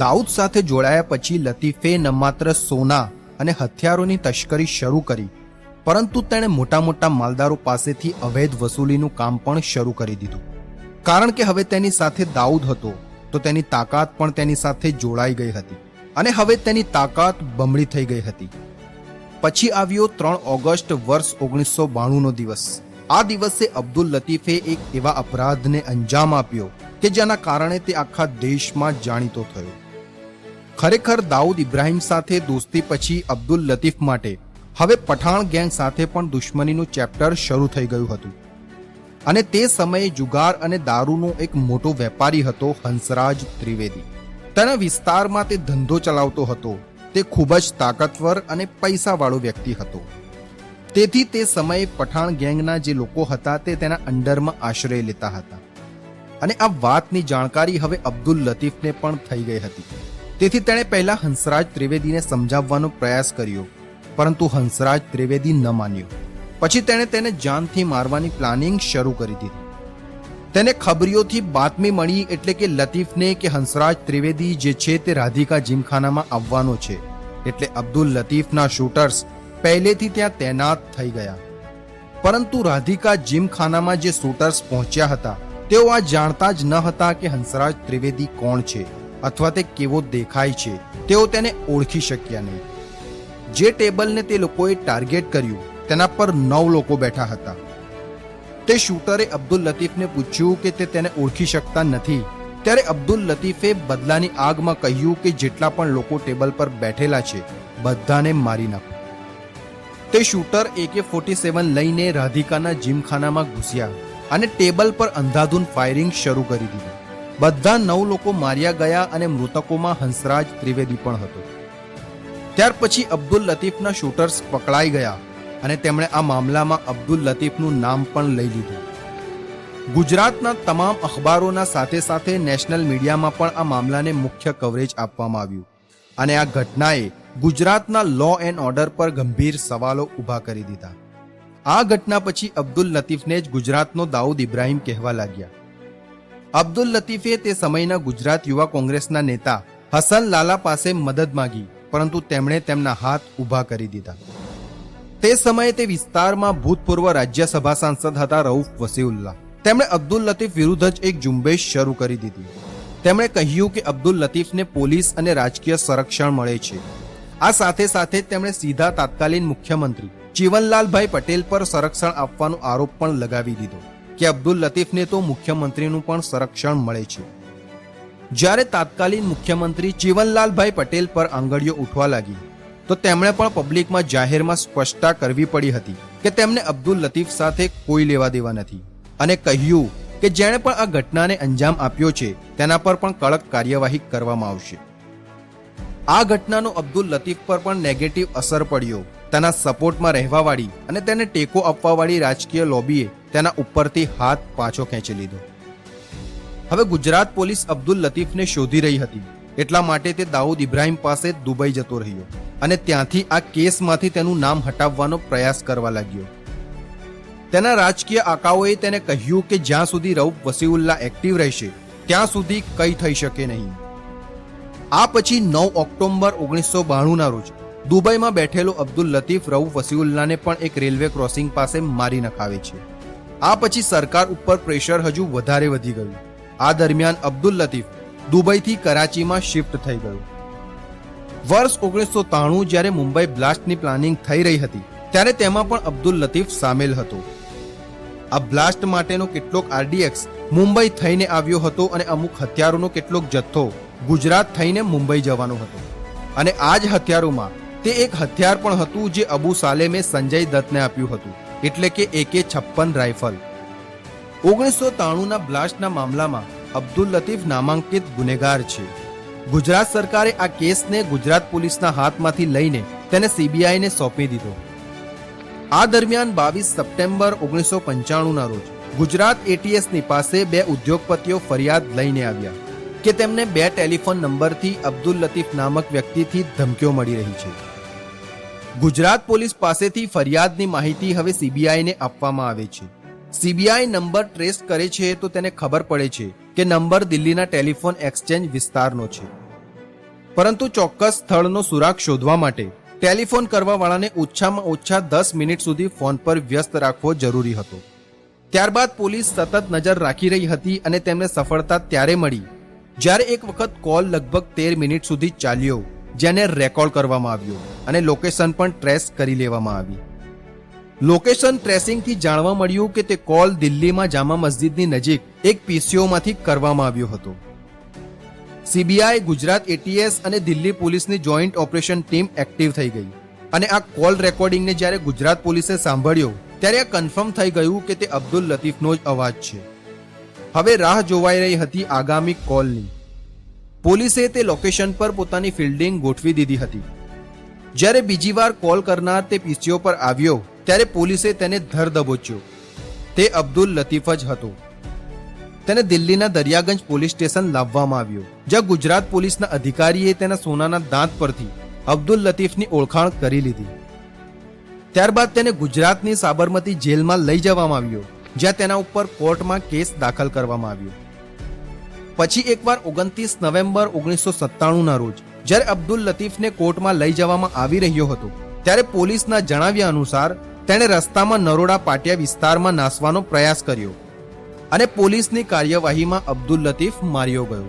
દાઉદ સાથે જોડાયા પછી લતીફે ન માત્ર સોના અને હથિયારોની તસ્કરી શરૂ કરી, પરંતુ તેણે મોટા મોટા માલદારો પાસેથી અવૈધ વસૂલીનું કામ પણ શરૂ કરી દીધું. કારણ કે હવે તેની સાથે દાઉદ હતો, તો તેની તાકાત પણ તેની સાથે જોડાઈ ગઈ હતી અને હવે તેની તાકાત બમણી થઈ ગઈ હતી. પછી આવ્યો ત્રણ ઓગસ્ટ વર્ષ ઓગણીસો બાણુંનો દિવસ. આ દિવસે અબ્દુલ લતીફે એક એવા અપરાધને અંજામ આપ્યો કે જેના કારણે તે આખા દેશમાં જાણીતો થયો. ખરેખર દાઉદ ઇબ્રાહિમ સાથે દોસ્તી પછી અબ્દુલ લતીફ માટે. હવે પઠાણ ગેંગ સાથે પણ દુશ્મનીનું ચેપ્ટર શરૂ થઈ ગયું હતું. અને તે સમયે જુગાર અને દારૂનો એક મોટો વેપારી હતો હંસરાજ ત્રિવેદી. તેના વિસ્તારમાં તે ધંધો ચલાવતો હતો. તે ખૂબ જ તાકાતવર અને પૈસાવાળો વ્યક્તિ હતો. તેથી તે સમયે પઠાણ ગેંગના જે લોકો હતા તે તેના અંડરમાં આશ્રય લેતા હતા. અને આ વાતની જાણકારી હવે અબ્દુલ લતીફને પણ થઈ ગઈ હતી. તેથી તેણે પહેલા હંસરાજ ત્રિવેદીને સમજાવવાનો પ્રયાસ કર્યો, પરંતુ હંસરાજ ત્રિવેદી ન માન્યો. પછી તેણે તેને જાનથી મારવાની પ્લાનિંગ શરૂ કરી દીધી. તેને ખબરીઓથી બાતમી મળી એટલે કે લતીફને કે હંસરાજ ત્રિવેદી જે છે તે રાધિકા જીમખાનામાં આવવાનો છે, એટલે અબ્દુલ લતીફના શૂટર્સ પહેલેથી ત્યાં તૈનાત થઈ ગયા. પરંતુ રાધિકા જીમખાનામાં જે શૂટર્સ પહોંચ્યા હતા, તેઓ આ જાણતા જ ન હતા કે હંસરાજ ત્રિવેદી કોણ છે. અથવા તે કેવો દેખાય છે, તેઓ તેને ઓળખી શક્યા નહીં. જે ટેબલને તે લોકોએ ટાર્ગેટ કર્યું, તેના પર નવ લોકો બેઠા હતા. તે શૂટરે અબ્દુલ લતીફને પૂછ્યું કે તે તેને ઓળખી શકતા નથી. ત્યારે અબ્દુલ લતીફે બદલાની આગમાં કહ્યું કે જેટલા પણ લોકો ટેબલ પર બેઠેલા છે, બધાને મારી નાખો. તે શૂટર એકે ફોર્ટી સેવન લઈને રાધિકાના જીમખાનામાં ઘૂસ્યા અને ટેબલ પર અંધાધૂન ફાયરિંગ શરૂ કરી દીધું. બધા નવ લોકો માર્યા ગયા અને મૃતકોમાં હંસરાજ ત્રિવેદી પણ હતો. ત્યાર પછી અબ્દુલ લતીફના શૂટર્સ પકડાઈ ગયા અને તેમણે આ મામલામાં અબ્દુલ લતીફનું નામ પણ લઈ લીધું. ગુજરાતના તમામ અખબારોના સાથે સાથે નેશનલ મીડિયામાં પણ આ મામલાને મુખ્ય કવરેજ આપવામાં આવ્યું અને આ ઘટનાએ ગુજરાતના લો એન્ડ ઓર્ડર પર ગંભીર સવાલો ઊભા કરી દીધા. આ ઘટના પછી અબ્દુલ લતીફને જ ગુજરાતનો દાઉદ ઇબ્રાહિમ કહેવા લાગ્યા. અબ્દુલ લતીફે તે સમયના ગુજરાત યુવા કોંગ્રેસના નેતા હસન લાલા પાસે મદદ માંગી, પરંતુ તેમણે તેમના હાથ ઊભા કરી દીધા. તે સમયે તે વિસ્તારમાં ભૂતપૂર્વ રાજ્યસભા સાંસદ હતા રઉફ વસીઉલ્લા તેમણે અબ્દુલ લતીફ વિરુદ્ધ જ એક ઝુંબેશ શરૂ કરી દીધી. તેમણે કહ્યું કે અબ્દુલ લતીફને પોલીસ અને રાજકીય સંરક્ષણ મળે છે. આ સાથે સાથે તેમણે સીધા તાત્કાલિન મુખ્યમંત્રી જીવનલાલભાઈ પટેલ પર સંરક્ષણ આપવાનો આરોપ પણ લગાવી દીધો. કે અબ્દુલ લતીફને તો મુખ્યમંત્રીનું પણ સંરક્ષણ મળે છે. જ્યારે તાત્કાલિન મુખ્યમંત્રી જીવનલાલભાઈ પટેલ પર આંગળીઓ ઉઠવા લાગી, તો તેમણે પણ પબ્લિકમાં જાહેરમાં સ્પષ્ટતા કરવી પડી હતી કે તેમને અબ્દુલ લતીફ સાથે કોઈ લેવા દેવા નથી. અને કહ્યું કે જેણે પણ આ ઘટનાને અંજામ આપ્યો છે, તેના પર પણ કડક કાર્યવાહી કરવામાં આવશે. આ ઘટનાનો અબ્દુલ લતીફ પર પણ નેગેટિવ અસર પડ્યો. તેના સપોર્ટમાં રહેવાવાળી અને તેને ટેકો આપવાવાળી રાજકીય લોબીએ તેના ઉપરથી હાથ પાછો ખેંચી લીધો. હવે ગુજરાત પોલીસ અબ્દુલ લતીફને શોધી રહી હતી. એટલા માટે તે દાઉદ ઇબ્રાહિમ પાસે દુબઈ જતો રહ્યો અને ત્યાંથી આ કેસમાંથી તેનું નામ હટાવવાનો પ્રયાસ કરવા લાગ્યો. તેના રાજકીય આકાઓએ તેને કહ્યું કે જ્યાં સુધી રઉફ વસીઉલ્લા એક્ટિવ રહેશે, ત્યાં સુધી કંઈ થઈ શકે નહીં. આ પછી નવ ઓક્ટોબર ઓગણીસો બાણુંના રોજ દુબઈમાં બેઠેલો અબ્દુલ લતીફ રઉફ વસીઉલ્લાને પણ એક રેલવે ક્રોસિંગ પાસે મારી નખાવે છે. આ પછી સરકાર ઉપર પ્રેશર હજુ વધારે વધી ગયું. આ દરમિયાન અબ્દુલ લતીફ દુબઈથી કરાચીમાં શિફ્ટ થઈ ગયું. વર્ષ ઓગણીસો ત્રાણું જ્યારે મુંબઈ બ્લાસ્ટની પ્લાનિંગ થઈ રહી હતી, ત્યારે તેમાં પણ અબ્દુલ લતીફ સામેલ હતો. આ બ્લાસ્ટ માટેનો કેટલોક આરડીએક્સ મુંબઈ થઈને આવ્યો હતો અને અમુક હથિયારોનો કેટલોક જથ્થો ગુજરાત થઈને મુંબઈ જવાનો હતો. અને આ જ હથિયારોમાં તે એક હથિયાર પણ હતું જે અબુ સાલેમે સંજય દત્તને આપ્યું હતું. એટલે કે એકે છપ્પન રાઇફલ ઓગણીસો ત્રાણુંના બ્લાસ્ટના મામલામાં અબ્દુલ લતીફ નામાંકિત ગુનેગાર છે. ગુજરાત સરકારે આ કેસને ગુજરાત પોલીસના હાથમાંથી લઈને તેને સીબીઆઈને સોંપી દીધો. આ દરમિયાન બાવીસ સપ્ટેમ્બર ઓગણીસો પંચાણુંના રોજ ગુજરાત એટીએસની પાસે બે ઉદ્યોગપતિઓ ફરિયાદ લઈને આવ્યા કે તેમને બે ટેલિફોન નંબરથી અબ્દુલ લતીફ નામક વ્યક્તિથી ધમકીઓ મળી રહી છે. ગુજરાત પોલીસ પાસેથી ફરિયાદની માહિતી હવે સીબીઆઈને આપવામાં આવે છે. સીબીઆઈ નંબર ટ્રેસ કરે છે તો તેને ખબર પડે છે કે નંબર દિલ્હીના ટેલિફોન એક્સચેન્જ વિસ્તારનો છે. પરંતુ ચોક્કસ સ્થળનો સુરાગ શોધવા માટે ટેલિફોન કરવાવાળાને ઓછામાં ઓછા દસ મિનિટ સુધી ફોન પર વ્યસ્ત રાખવો જરૂરી હતો. ત્યારબાદ પોલીસ સતત નજર રાખી રહી હતી અને તેમને સફળતા ત્યારે મળી, જ્યારે એક વખત કોલ લગભગ તેર મિનિટ સુધી ચાલ્યો. જેને રેકોર્ડ કરવામાં આવ્યો અને લોકેશન પણ ટ્રેસ કરી લેવામાં આવી. લોકેશન ટ્રેસિંગથી જાણવા મળ્યું કે તે કોલ દિલ્હીમાં જામા મસ્જિદની નજીક એક પીસીઓમાંથી કરવામાં આવ્યો હતો. સીબીઆઈ, ગુજરાત એટીએસ અને દિલ્હી પોલીસની જોઈન્ટ ઓપરેશન ટીમ એક્ટિવ થઈ ગઈ અને આ કોલ રેકોર્ડિંગને જ્યારે ગુજરાત પોલીસે સાંભળ્યો, ત્યારે આ કન્ફર્મ થઈ ગયું કે તે અબ્દુલ લતીફનો જ અવાજ છે. હવે રાહ જોવાઈ રહી હતી આગામી કોલની. પોલીસે તે લોકેશન પર પોતાની ફિલ્ડિંગ ગોઠવી દીધી હતી. જ્યારે બીજી વાર કોલ કરનાર તે પીસીઓ પર આવ્યો, ત્યારે પોલીસે તેને ધર દબોચ્યો. તે અબ્દુલ લતીફ જ હતો. તેને દિલ્હીના દરિયાગંજ પોલીસ સ્ટેશન લાવવામાં આવ્યો, જ્યાં ગુજરાત પોલીસના અધિકારીએ તેના સોનાના દાંત પરથી અબ્દુલ લતીફની ઓળખાણ કરી લીધી. ત્યારબાદ તેને ગુજરાતની સાબરમતી જેલમાં લઈ જવામાં આવ્યો, જ્યાં તેના ઉપર કોર્ટમાં કેસ દાખલ કરવામાં આવ્યો. પછી એકવાર ઓગણત્રીસ નવેમ્બર ઓગણીસો સત્તાણુંના રોજ, જ્યારે અબ્દુલ લતીફને કોર્ટમાં લઈ જવામાં આવી રહ્યો હતો, ત્યારે પોલીસના જણાવ્યા અનુસાર તેણે રસ્તામાં નરોડા પાટિયા વિસ્તારમાં નાસવાનો પ્રયાસ કર્યો અને પોલીસની કાર્યવાહીમાં અબ્દુલ લતીફ માર્યો ગયો.